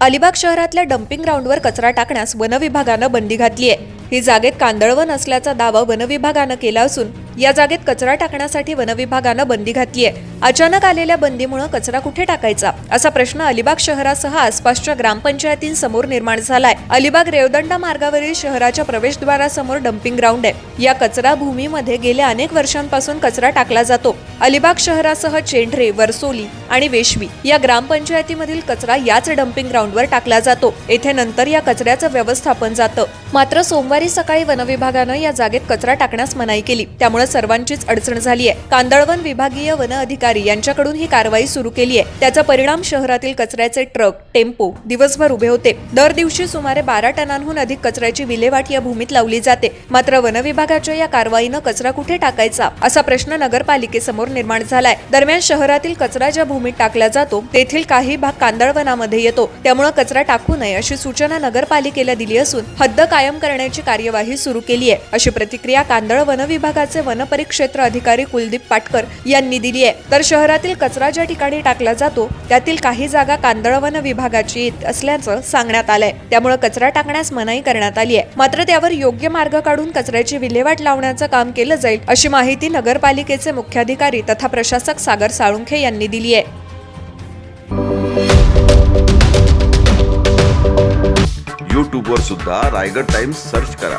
अलिबाग शहरातल्या डम्पिंग ग्राउंडवर कचरा टाकण्यास वनविभागानं बंदी घातली आहे ही जागेत कांदळवन असल्याचा दावा वनविभागानं केला असून या जागेत कचरा टाकण्यासाठी वनविभागानं बंदी घातली आहे. अचानक आलेल्या बंदीमुळे कचरा कुठे टाकायचा? असा प्रश्न अलिबाग शहरासह आसपासच्या ग्रामपंचायतींसमोर निर्माण झालाय. अलिबाग रेवदंडा मार्गावरील शहराच्या प्रवेशद्वारासमोर डम्पिंग ग्राउंड आहे. या कचरा भूमीमध्ये गेल्या अनेक वर्षांपासून कचरा टाकला जातो. अलिबाग शहरासह चेंढरे वर्सोली आणि वेशवी या ग्रामपंचायतीमधील कचरा याच डम्पिंग ग्राउंडवर टाकला जातो. येथे नंतर या कचऱ्याचं व्यवस्थापन जातं. मात्र सोमवारी सकाळी वनविभागानं या जागेत कचरा टाकण्यास मनाई केली. त्यामुळे सर्वांचीच अडचण झाली आहे. कांदळवन विभागीय वन अधिकारी यांच्याकडून ही कारवाई सुरू केली आहे. त्याचा परिणाम शहरातील कचऱ्याचे ट्रक टेम्पो दिवसभर उभे होते. दर दिवशी सुमारे बारा टनांहून अधिक कचऱ्याची विल्हेवाट या भूमीत लावली जाते. मात्र वन विभागाच्या या कारवाईनं कचरा कुठे टाकायचा असा प्रश्न नगरपालिकेसमोर निर्माण झालाय. दरम्यान शहरातील कचरा ज्या भूमीत टाकला जातो तेथील काही भाग कांदळवनामध्ये येतो. त्यामुळे कचरा टाकू नये अशी सूचना नगरपालिकेला दिली असून हद्द कायम करण्याची कार्यवाही सुरू केली आहे. अशी प्रतिक्रिया कांदळ वन विभागाचे वनपरिक्षेत्र अधिकारी कुलदीप पाटकर यांनी दिली आहे. तर शहरातील कचरा ज्या ठिकाणी टाकला जातो त्यातील काही जागा कांदळ वन विभागाची येत असल्याचं सांगण्यात आलंय. त्यामुळे कचरा टाकण्यास मनाई करण्यात आली आहे. मात्र त्यावर योग्य मार्ग काढून कचऱ्याची विल्हेवाट लावण्याचं काम केलं जाईल अशी माहिती नगरपालिकेचे मुख्याधिकारी तथा प्रशासक सागर साळुंखे यांनी दिली आहे. यूट्यूबवर सुद्धा रायगड टाइम्स सर्च करा.